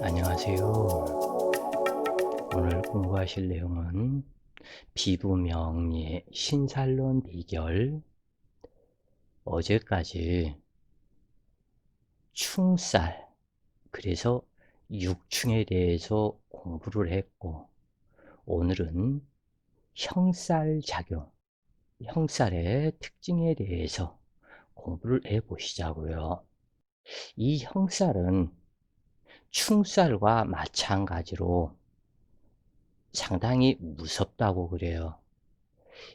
안녕하세요. 오늘 공부하실 내용은 비부명리의 신살론 비결 어제까지 충살 그래서 육충에 대해서 공부를 했고 오늘은 형살 작용 형살의 특징에 대해서 공부를 해 보시자고요. 이 형살은 충살과 마찬가지로 상당히 무섭다고 그래요.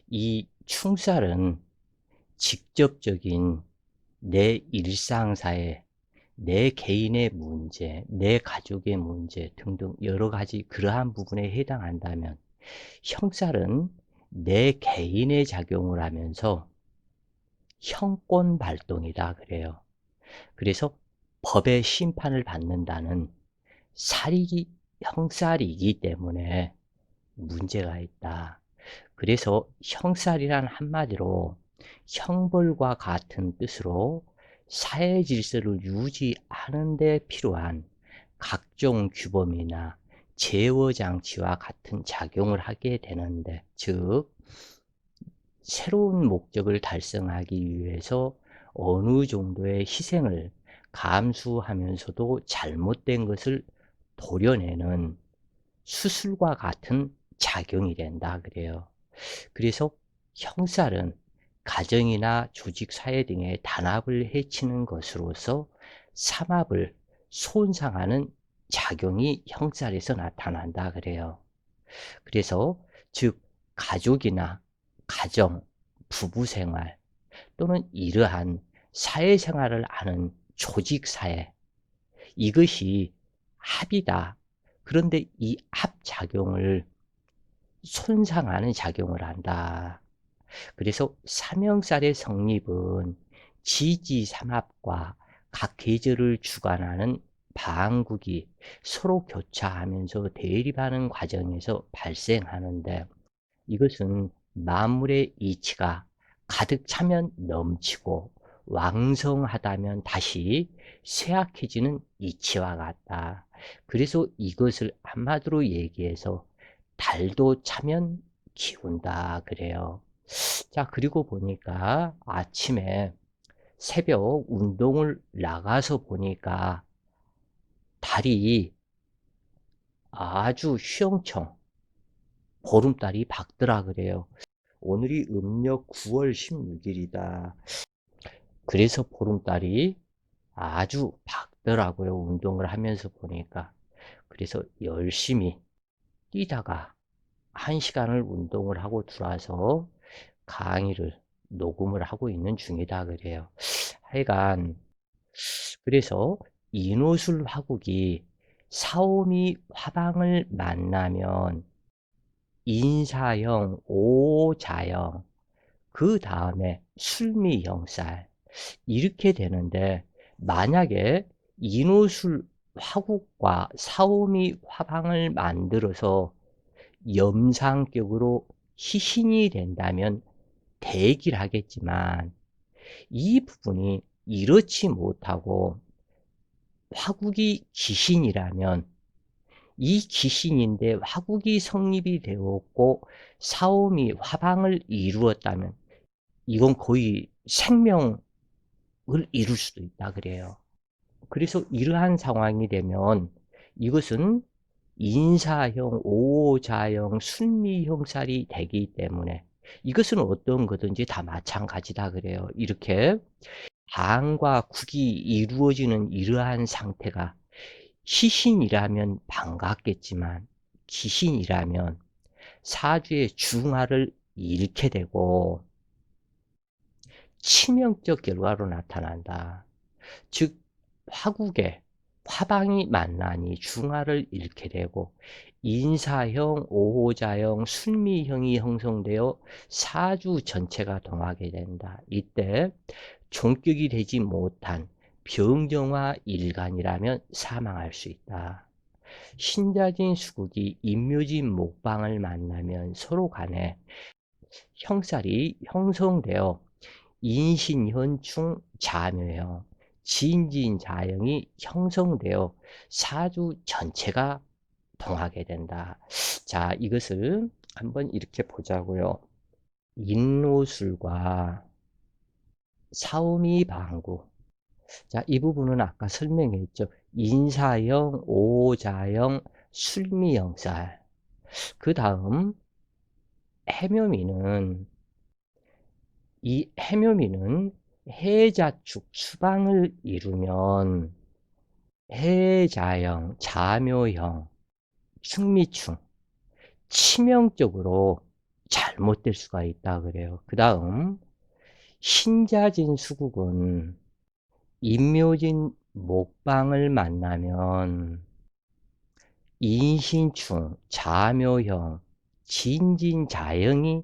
이 충살은 직접적인 내 일상사에 내 개인의 문제, 내 가족의 문제 등등 여러 가지 그러한 부분에 해당한다면 형살은 내 개인의 작용을 하면서 형권 발동이다 그래요. 그래서 법의 심판을 받는다는 살이 형살이기 때문에 문제가 있다. 그래서 형살이란 한마디로 형벌과 같은 뜻으로 사회 질서를 유지하는 데 필요한 각종 규범이나 제어 장치와 같은 작용을 하게 되는데 즉 새로운 목적을 달성하기 위해서 어느 정도의 희생을 감수하면서도 잘못된 것을 도려내는 수술과 같은 작용이 된다 그래요. 그래서 형살은 가정이나 조직 사회 등의 단합을 해치는 것으로서 삼합을 손상하는 작용이 형살에서 나타난다 그래요. 그래서 즉 가족이나 가정, 부부 생활 또는 이러한 사회 생활을 하는 조직사회 이것이 합이다. 그런데 이 합작용을 손상하는 작용을 한다. 그래서 사명살의 성립은 지지삼합과 각 계절을 주관하는 방국이 서로 교차하면서 대립하는 과정에서 발생하는데 이것은 만물의 이치가 가득 차면 넘치고 왕성하다면 다시 쇠약해지는 이치와 같다. 그래서 이것을 한마디로 얘기해서 달도 차면 기운다 그래요. 자 그리고 보니까 아침에 새벽 운동을 나가서 보니까 달이 아주 휘영청 보름달이 밝더라 그래요. 오늘이 음력 9월 16일이다. 그래서 보름달이 아주 밝더라고요. 운동을 하면서 보니까. 그래서 열심히 뛰다가 한 시간을 운동을 하고 들어와서 강의를 녹음을 하고 있는 중이다 그래요. 하여간 그래서 인호술 화국이 사오미 화방을 만나면 인사형, 오자형, 그 다음에 술미형살 이렇게 되는데 만약에 인호술 화국과 사오미 화방을 만들어서 염상격으로 희신이 된다면 대기를 하겠지만 이 부분이 이렇지 못하고 화국이 기신이라면 이 기신인데 화국이 성립이 되었고 사오미 화방을 이루었다면 이건 거의 생명을 이룰 수도 있다 그래요. 그래서 이러한 상황이 되면 이것은 인사형, 오자형, 순미형살이 되기 때문에 이것은 어떤 거든지 다 마찬가지다 그래요. 이렇게 방과 국이 이루어지는 이러한 상태가 시신이라면 반갑겠지만 기신이라면 사주의 중화를 잃게 되고 치명적 결과로 나타난다. 즉 화국에 화방이 만나니 중화를 잃게 되고 인사형, 오호자형, 순미형이 형성되어 사주 전체가 동하게 된다. 이때 종격이 되지 못한 병정화 일간이라면 사망할 수 있다. 신자진 수국이 임묘진 목방을 만나면 서로 간에 형살이 형성되어 인신현충 자묘형, 진진자영이 형성되어 사주 전체가 통하게 된다. 자, 이것을 한번 이렇게 보자고요. 인노술과 사오미 방구. 자, 이 부분은 아까 설명했죠. 인사형, 오자형, 술미형살. 그 다음 해묘미는 이 해묘미는 해자축 수방을 이루면 해자형, 자묘형, 충미충, 치명적으로 잘못될 수가 있다 그래요. 그 다음 신자진 수국은 임묘진 목방을 만나면 인신충, 자묘형, 진진자형이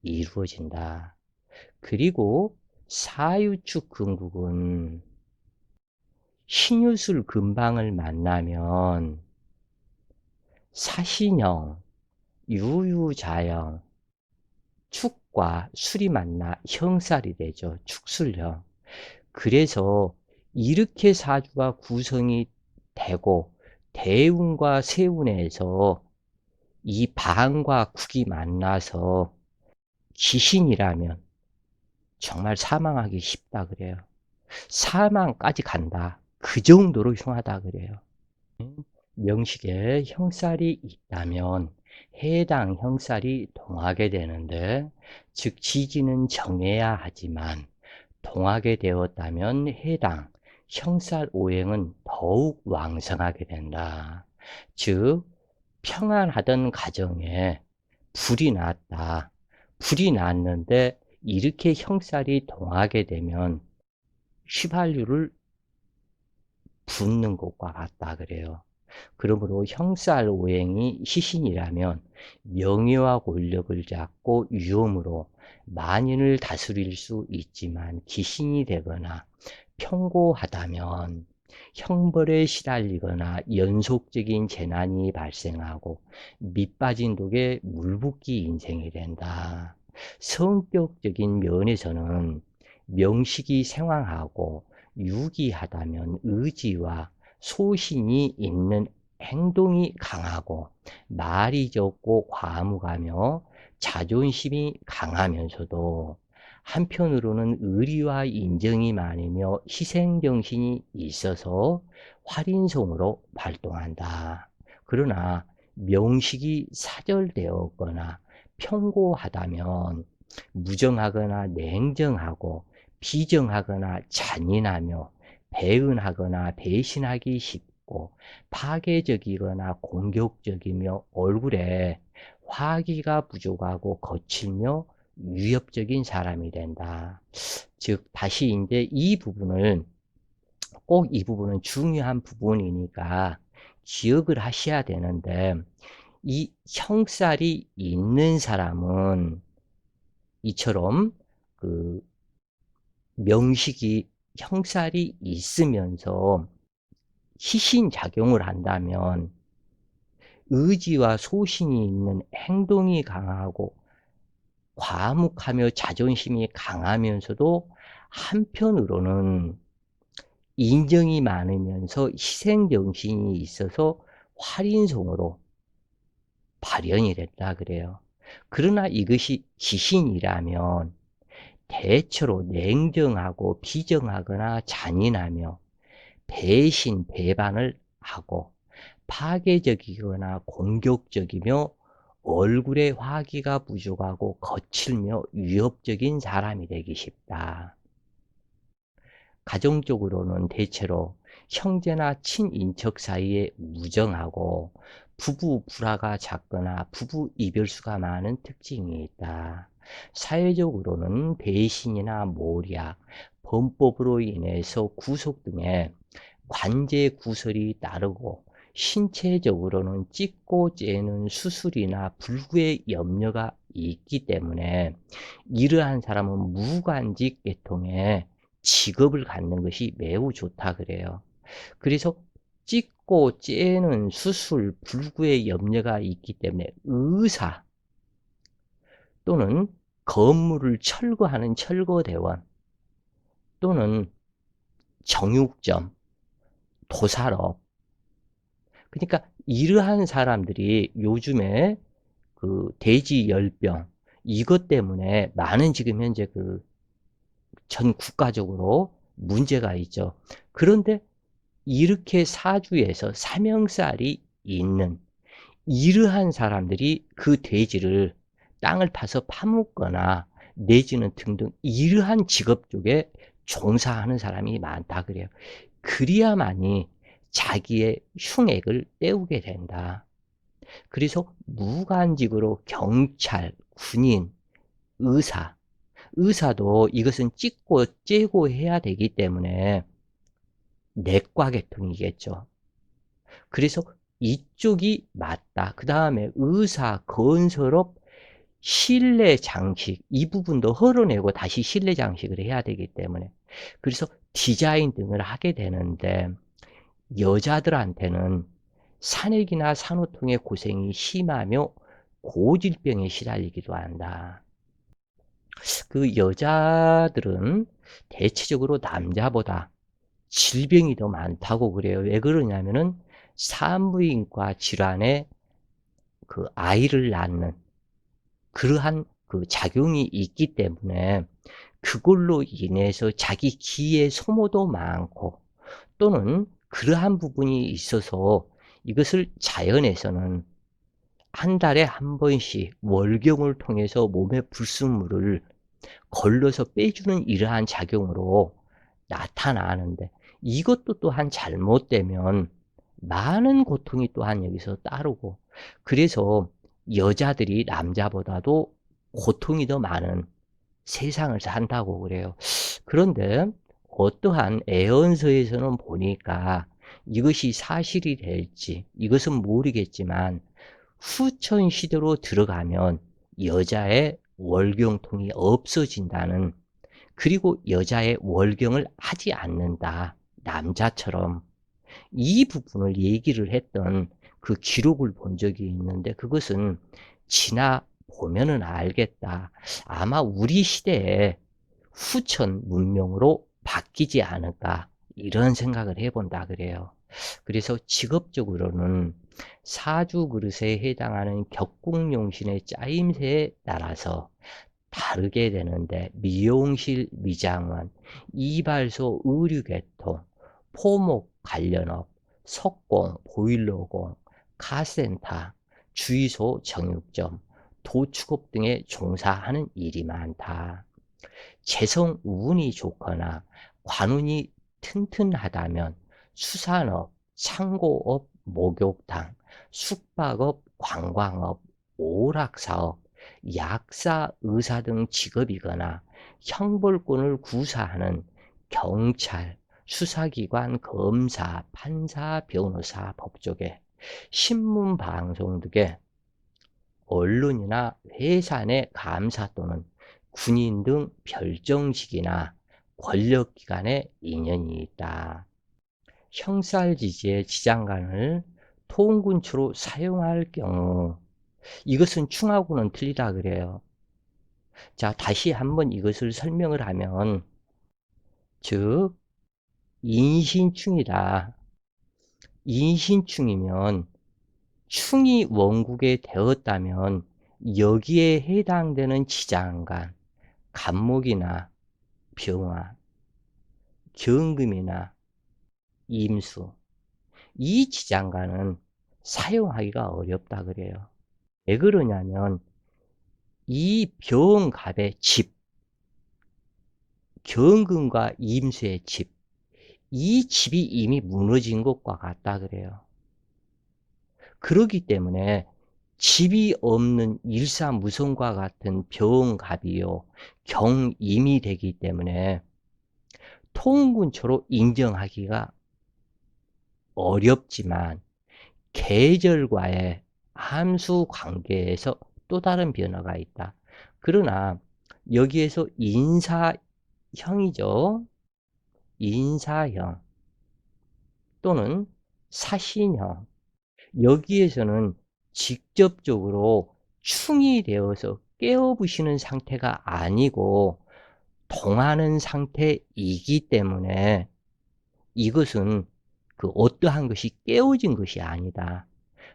이루어진다. 그리고 사유축 근국은 신유술 근방을 만나면 사신형, 유유자형, 축과 술이 만나 형살이 되죠. 축술형. 그래서 이렇게 사주가 구성이 되고 대운과 세운에서 이 방과 국이 만나서 귀신이라면 정말 사망하기 쉽다 그래요. 사망까지 간다. 그 정도로 흉하다 그래요. 명식에 형살이 있다면 해당 형살이 동하게 되는데 즉 지지는 정해야 하지만 동하게 되었다면 해당 형살 오행은 더욱 왕성하게 된다. 즉 평안하던 가정에 불이 났다. 불이 났는데 이렇게 형살이 동하게 되면 휘발유를 붓는 것과 같다 그래요. 그러므로 형살 오행이 시신이라면 명예와 권력을 잡고 위험으로 만인을 다스릴 수 있지만 귀신이 되거나 평고하다면 형벌에 시달리거나 연속적인 재난이 발생하고 밑빠진 독에 물붓기 인생이 된다. 성격적인 면에서는 명식이 생황하고 유기하다면 의지와 소신이 있는 행동이 강하고 말이 적고 과묵하며 자존심이 강하면서도 한편으로는 의리와 인정이 많으며 희생정신이 있어서 활인성으로 활동한다. 그러나 명식이 사절되었거나 평고하다면 무정하거나 냉정하고 비정하거나 잔인하며 배은하거나 배신하기 쉽고 파괴적이거나 공격적이며 얼굴에 화기가 부족하고 거칠며 위협적인 사람이 된다. 즉 다시 이제 이 부분을 꼭 이 부분은 중요한 부분이니까 기억을 하셔야 되는데 이 형살이 있는 사람은 이처럼 그 명식이 형살이 있으면서 희신 작용을 한다면 의지와 소신이 있는 행동이 강하고 과묵하며 자존심이 강하면서도 한편으로는 인정이 많으면서 희생정신이 있어서 활인성으로 발현이 됐다 그래요. 그러나 이것이 귀신이라면 대체로 냉정하고 비정하거나 잔인하며 배신, 배반을 하고 파괴적이거나 공격적이며 얼굴에 화기가 부족하고 거칠며 위협적인 사람이 되기 쉽다. 가정적으로는 대체로 형제나 친인척 사이에 무정하고 부부 불화가 잦거나 부부 이별수가 많은 특징이 있다. 사회적으로는 배신이나 모략, 범법으로 인해서 구속 등의 관제 구설이 따르고 신체적으로는 찢고 째는 수술이나 불구의 염려가 있기 때문에 이러한 사람은 무관직 계통의 직업을 갖는 것이 매우 좋다 그래요. 그래서 찢고 째는 수술, 불구의 염려가 있기 때문에 의사 또는 건물을 철거하는 철거대원 또는 정육점, 도살업. 그러니까 이러한 사람들이 요즘에 그 돼지 열병 이것 때문에 많은 지금 현재 그 전 국가적으로 문제가 있죠. 그런데 이렇게 사주에서 사명살이 있는 이러한 사람들이 그 돼지를 땅을 파서 파묻거나 내지는 등등 이러한 직업 쪽에 종사하는 사람이 많다 그래요. 그리야만이 자기의 흉액을 때우게 된다. 그래서 무관직으로 경찰, 군인, 의사, 의사도 이것은 찍고 째고 해야 되기 때문에 내과 계통이겠죠. 그래서 이쪽이 맞다. 그 다음에 의사, 건설업, 실내 장식 이 부분도 헐어내고 다시 실내 장식을 해야 되기 때문에 그래서 디자인 등을 하게 되는데 여자들한테는 산액이나 산후통의 고생이 심하며 고질병에 시달리기도 한다. 그 여자들은 대체적으로 남자보다 질병이 더 많다고 그래요. 왜 그러냐면은 산부인과 질환에 그 아이를 낳는 그러한 그 작용이 있기 때문에 그걸로 인해서 자기 기의 소모도 많고 또는 그러한 부분이 있어서 이것을 자연에서는 한 달에 한 번씩 월경을 통해서 몸의 불순물을 걸러서 빼주는 이러한 작용으로 나타나는데 이것도 또한 잘못되면 많은 고통이 또한 여기서 따르고 그래서 여자들이 남자보다도 고통이 더 많은 세상을 산다고 그래요. 그런데 어떠한 애언서에서는 보니까 이것이 사실이 될지 이것은 모르겠지만 후천 시대로 들어가면 여자의 월경통이 없어진다는 그리고 여자의 월경을 하지 않는다. 남자처럼 이 부분을 얘기를 했던 그 기록을 본 적이 있는데 그것은 지나 보면은 알겠다. 아마 우리 시대에 후천 문명으로 바뀌지 않을까 이런 생각을 해본다 그래요. 그래서 직업적으로는 사주 그릇에 해당하는 격국용신의 짜임새에 따라서 다르게 되는데 미용실 미장원, 이발소 의류계통, 포목 관련업, 석공, 보일러공, 카센터, 주유소 정육점, 도축업 등에 종사하는 일이 많다. 재성 운이 좋거나 관운이 튼튼하다면 수산업, 창고업, 목욕탕, 숙박업, 관광업, 오락사업, 약사, 의사 등 직업이거나 형벌권을 구사하는 경찰, 수사기관, 검사, 판사, 변호사, 법조계, 신문, 방송 등의 언론이나 회사 내 감사 또는 군인 등 별정직이나 권력기관에 인연이 있다. 형살 지지의 지장간을 통군추로 사용할 경우 이것은 충하고는 틀리다 그래요. 자, 다시 한번 이것을 설명을 하면 즉 인신충이다. 인신충이면 충이 원국에 되었다면 여기에 해당되는 지장간, 간목이나 병화, 경금이나 임수 이 지장간은 사용하기가 어렵다 그래요. 왜 그러냐면 이 병갑의 집, 경금과 임수의 집, 이 집이 이미 무너진 것과 같다 그래요. 그러기 때문에 집이 없는 일사무성과 같은 병갑이요, 경임이 되기 때문에 통군초로 인정하기가 어렵지만 계절과의 함수 관계에서 또 다른 변화가 있다. 그러나 여기에서 인사형이죠. 인사형 또는 사신형 여기에서는 직접적으로 충이 되어서 깨어부시는 상태가 아니고 동하는 상태이기 때문에 이것은 그 어떠한 것이 깨어진 것이 아니다.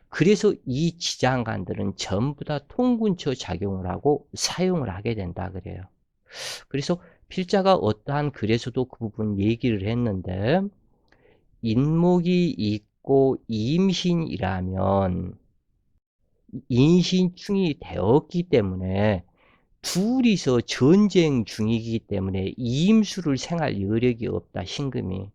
그래서 이 지장간들은 전부 다 통근처 작용을 하고 사용을 하게 된다 그래요. 그래서 필자가 어떠한 글에서도 그 부분 얘기를 했는데 인목이 있고 임신이라면 인신충이 되었기 때문에 둘이서 전쟁 중이기 때문에 이임수를 생할 여력이 없다 신금이.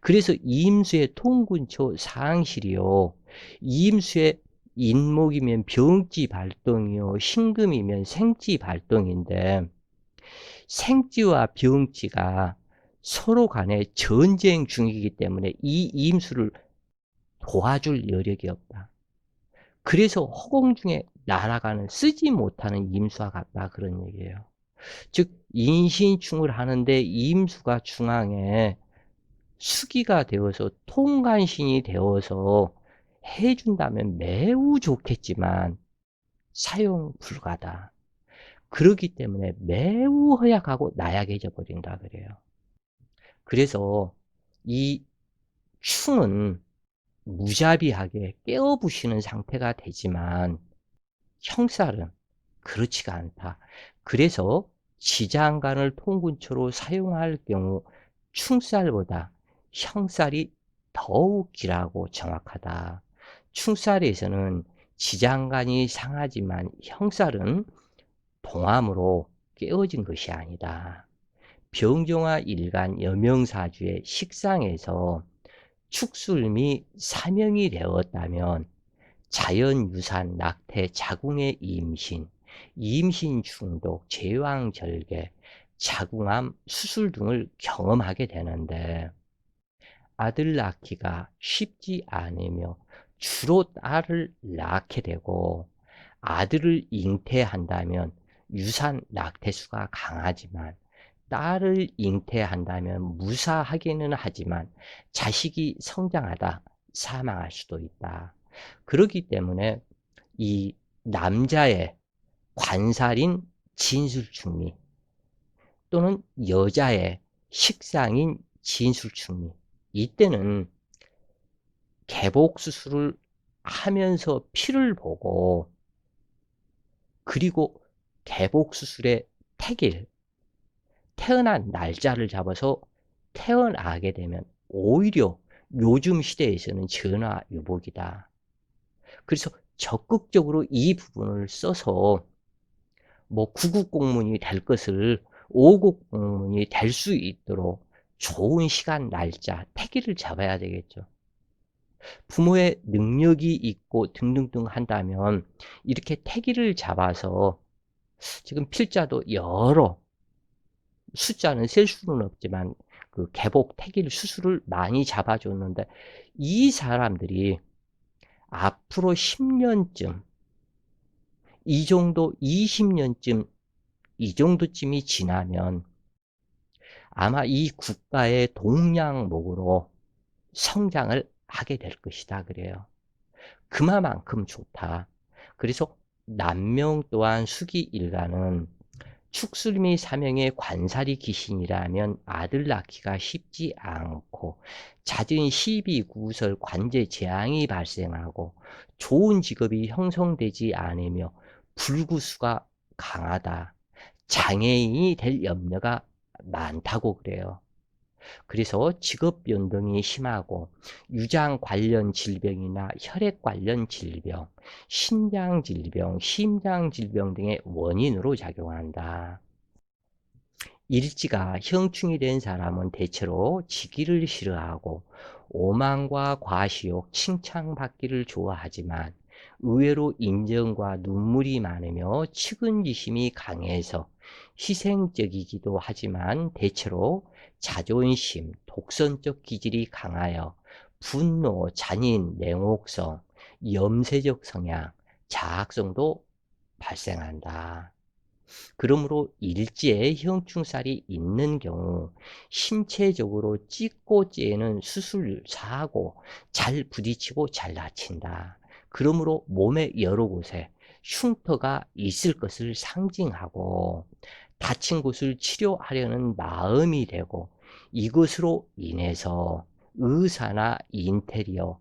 그래서 이임수의 통군초 상실이요. 이임수의 인목이면 병지 발동이요. 신금이면 생지 발동인데 생지와 병지가 서로 간에 전쟁 중이기 때문에 이 임수를 도와줄 여력이 없다. 그래서 허공 중에 날아가는 쓰지 못하는 임수와 같다 그런 얘기예요. 즉 인신충을 하는데 임수가 중앙에 수기가 되어서 통간신이 되어서 해준다면 매우 좋겠지만 사용 불가다. 그렇기 때문에 매우 허약하고 나약해져 버린다 그래요. 그래서 이 충은 무자비하게 깨어부시는 상태가 되지만 형살은 그렇지가 않다. 그래서 지장간을 통군초로 사용할 경우 충살보다 형살이 더욱 길하고 정확하다. 충살에서는 지장간이 상하지만 형살은 동암으로 깨어진 것이 아니다. 병종화 일간 여명사주의 식상에서 축술미 사명이 되었다면 자연유산, 낙태, 자궁의 임신, 임신 중독, 제왕절개, 자궁암, 수술 등을 경험하게 되는데 아들 낳기가 쉽지 않으며 주로 딸을 낳게 되고 아들을 잉태한다면 유산 낙태수가 강하지만 딸을 잉태한다면 무사하기는 하지만 자식이 성장하다 사망할 수도 있다. 그렇기 때문에 이 남자의 관살인 진술충미 또는 여자의 식상인 진술충미 이때는 개복 수술을 하면서 피를 보고 그리고 개복 수술의 택일 태어난 날짜를 잡아서 태어나게 되면 오히려 요즘 시대에서는 전화 유복이다. 그래서 적극적으로 이 부분을 써서 뭐 구급 공문이 될 것을 5급 공문이 될 수 있도록 좋은 시간, 날짜, 태기를 잡아야 되겠죠. 부모의 능력이 있고 등등등 한다면 이렇게 태기를 잡아서 지금 필자도 여러 숫자는 셀 수는 없지만 그 개복 태길 수술을 많이 잡아줬는데 이 사람들이 앞으로 10년쯤 이 정도 20년쯤 이 정도쯤이 지나면 아마 이 국가의 동량목으로 성장을 하게 될 것이다 그래요. 그만큼 좋다. 그래서 남명 또한 수기 일가는 축술미 사명의 관살이 귀신이라면 아들 낳기가 쉽지 않고 잦은 시비, 구설, 관제 재앙이 발생하고 좋은 직업이 형성되지 않으며 불구수가 강하다. 장애인이 될 염려가 많다고 그래요. 그래서 직업 변동이 심하고 유장 관련 질병이나 혈액 관련 질병, 신장 질병, 심장 질병 등의 원인으로 작용한다. 일지가 형충이 된 사람은 대체로 지기를 싫어하고 오만과 과시욕, 칭찬받기를 좋아하지만 의외로 인정과 눈물이 많으며 측은지심이 강해서 희생적이기도 하지만 대체로 자존심, 독선적 기질이 강하여 분노, 잔인, 냉혹성, 염세적 성향, 자학성도 발생한다. 그러므로 일지에 형충살이 있는 경우 신체적으로 찢고 째는 수술 사하고 잘 부딪히고 잘 다친다. 그러므로 몸의 여러 곳에 흉터가 있을 것을 상징하고 다친 곳을 치료하려는 마음이 되고 이것으로 인해서 의사나 인테리어,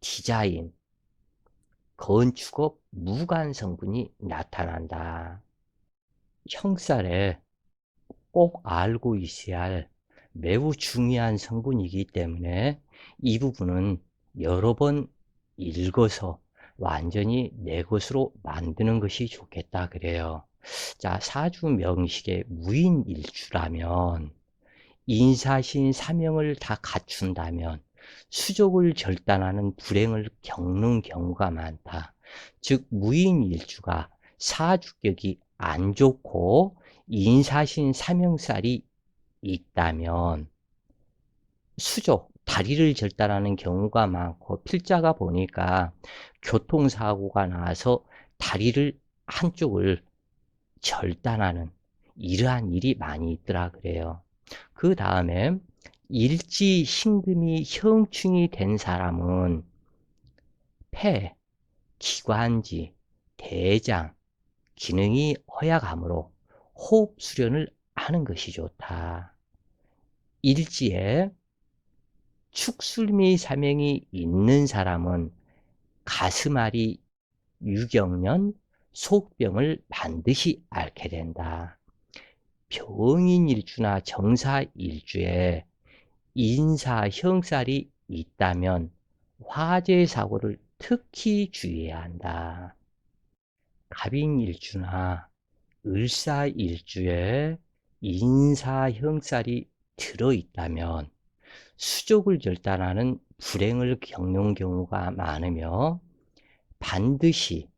디자인, 건축업, 무관 성분이 나타난다. 형살에 꼭 알고 있어야 할 매우 중요한 성분이기 때문에 이 부분은 여러 번 읽어서 완전히 내 것으로 만드는 것이 좋겠다 그래요. 자, 사주 명식의 무인일주라면 인사신 사명을 다 갖춘다면 수족을 절단하는 불행을 겪는 경우가 많다. 즉 무인일주가 사주격이 안 좋고 인사신 사명살이 있다면 수족, 다리를 절단하는 경우가 많고 필자가 보니까 교통사고가 나서 다리를 한쪽을 절단하는 이러한 일이 많이 있더라 그래요. 그 다음에 일지 신금이 형충이 된 사람은 폐, 기관지, 대장, 기능이 허약하므로 호흡 수련을 하는 것이 좋다. 일지에 축술미 사명이 있는 사람은 가슴앓이, 유경련, 속병을 반드시 앓게 된다. 병인 일주나 정사 일주에 인사, 형살이 있다면 화재 사고를 특히 주의해야 한다. 갑인 일주나 을사 일주에 인사, 형살이 들어있다면 수족을 절단하는 불행을 겪는 경우가 많으며 반드시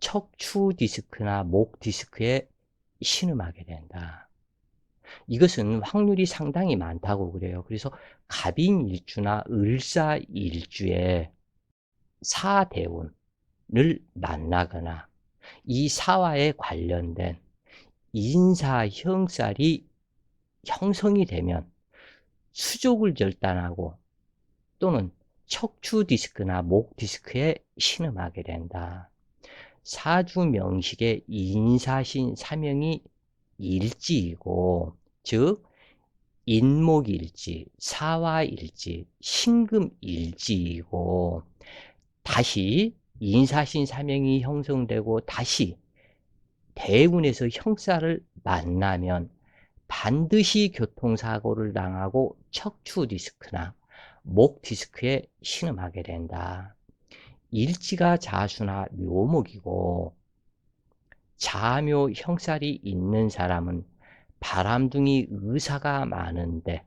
척추 디스크나 목 디스크에 신음하게 된다. 이것은 확률이 상당히 많다고 그래요. 그래서 갑인 일주나 을사 일주에 사대운을 만나거나 이 사화에 관련된 인사 형살이 형성이 되면 수족을 절단하고 또는 척추 디스크나 목 디스크에 신음하게 된다. 사주 명식의 인사신 사명이 일지이고 즉 인목일지, 사화일지, 신금일지이고 다시 인사신 사명이 형성되고 다시 대운에서 형사를 만나면 반드시 교통사고를 당하고 척추 디스크나 목 디스크에 신음하게 된다. 일지가 자수나 묘목이고 자묘 형살이 있는 사람은 바람둥이 의사가 많은데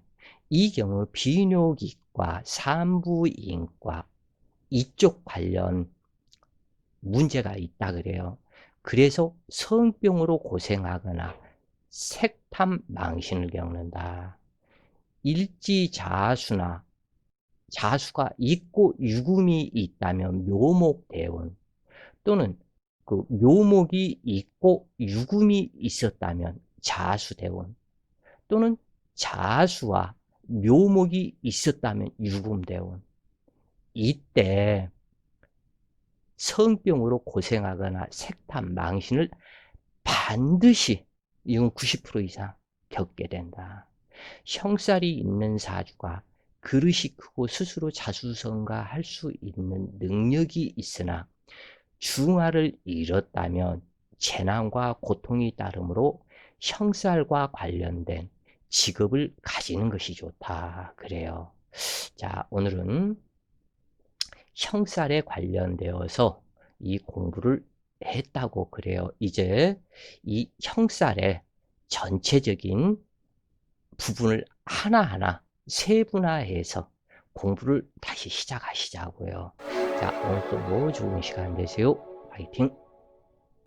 이 경우 비뇨기과 산부인과 이쪽 관련 문제가 있다 그래요. 그래서 성병으로 고생하거나 색탐 망신을 겪는다. 일지자수나 자수가 있고 유금이 있다면 묘목대운 또는 그 묘목이 있고 유금이 있었다면 자수대운 또는 자수와 묘목이 있었다면 유금대운 이때 성병으로 고생하거나 색탄 망신을 반드시 이건 90% 이상 겪게 된다. 형살이 있는 사주가 그릇이 크고 스스로 자수성가할 수 있는 능력이 있으나 중화를 잃었다면 재난과 고통이 따르므로 형살과 관련된 직업을 가지는 것이 좋다. 그래요. 자, 오늘은 형살에 관련되어서 이 공부를 했다고 그래요. 이제 이 형살의 전체적인 부분을 하나하나 세분화해서 공부를 다시 시작하시자고요. 자, 오늘 또 좋은 시간 되세요. 파이팅!